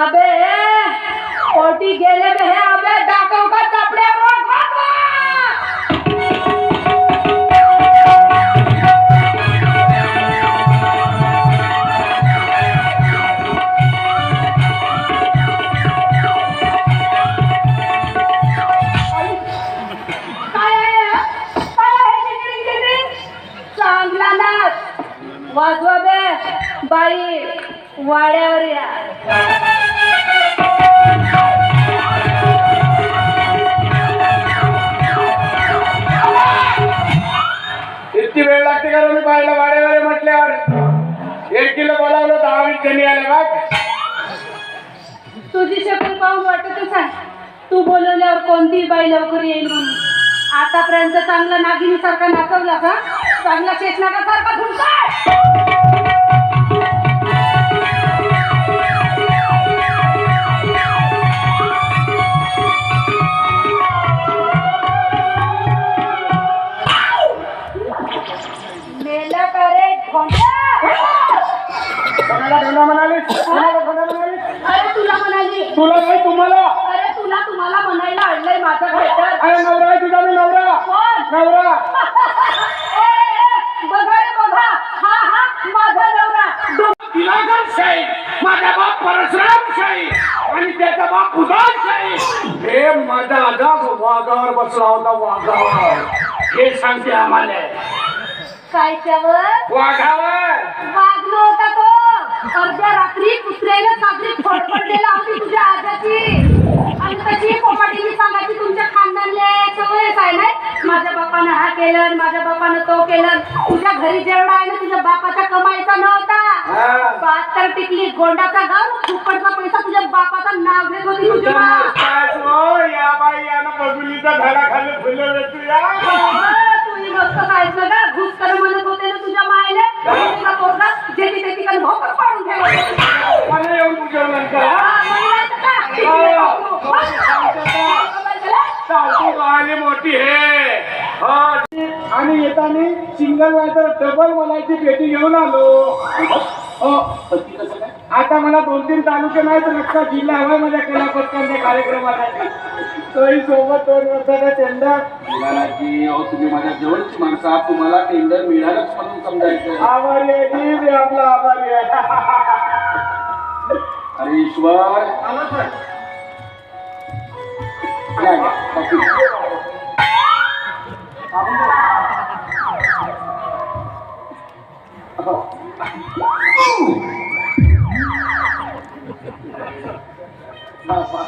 अबे पोटी गेले बे वाजवा बे. बाई वाड्यावर या. इतकी वेळ लागते का मी पाहिलं वाडेवारे म्हटल्यावर? एक किलो बोलावलं दहा वीस जणी आले बघ. तुझी शक्ल पाहून वाटतच आहे. तू बोलवल्यावर कोणतीही बाई लवकर येईल म्हणून. आतापर्यंत चांगला नागिनी सारखा नाचवला का चांगला शेषनागा सारखा ढोंग्या? कोणाला अरे तुला म्हणाली. तुला नाही तुम्हाला. अरे तुला तुम्हाला म्हणायला आणलंय माझं अरे नवरा आहे तुझा मी नवरा. कोण? नवरा ए, ए, बघा रे बघा हा हा माझा नवरा डो- दिलागरशाही माझा बाप परशुरामशाही त्याचा बाप उदारशाही हे माझा आजाद वाघावर बसला होता वाघावर. हे सांगते आम्हाला. कायच्यावर? वाघावर. वागलो होता तो. अर्ध्या रात्री कुत्र्याने साजरी फडफडलेला होती तुझ्या आजाची आणि तशी पोपाटीने सांगायची तुमच्या खानदानले सवयच आहे नाही माझ्या बापानं हा केलं माझ्या बापानं तो केलं. तुझ्या घरी जेवढा आहे ना तुझ्या बापाच्या टिकली गोंडाचा गाव फुकटचा पैसा तुझ्या बापाचं नाव घेत होती तुझी मा. मुस्ताच हो, या बाई यानं बबुलीचा झाडा खाली फुलवलं तू खायचं का घुस कर म्हणत होते ना तुझ्या तुझा पोरगा जेथे तेथे काही भोकच पाडून ठेवलं. हा? हा, का? मोठी हे हो. आणि येताना सिंगल वाजर डबल मलाची पेटी घेऊन आलो. हो आता मला दोन तीन तालुके नाही तर अख्खा जिल्हा हवाय माझ्या केला पटकनच्या कार्यक्रमासाठी तोही सोबत दोन वर्षाचा टेंडर मिळालाची अहो तुम्ही माझ्या जवळची माणसं आहात तुम्हाला टेंडर मिळालंच म्हणून समजायचं. आभारी आहे जी, मी आपला आभारी आहे. अरे ईश्वर. या, या, बाकी. बा, बा.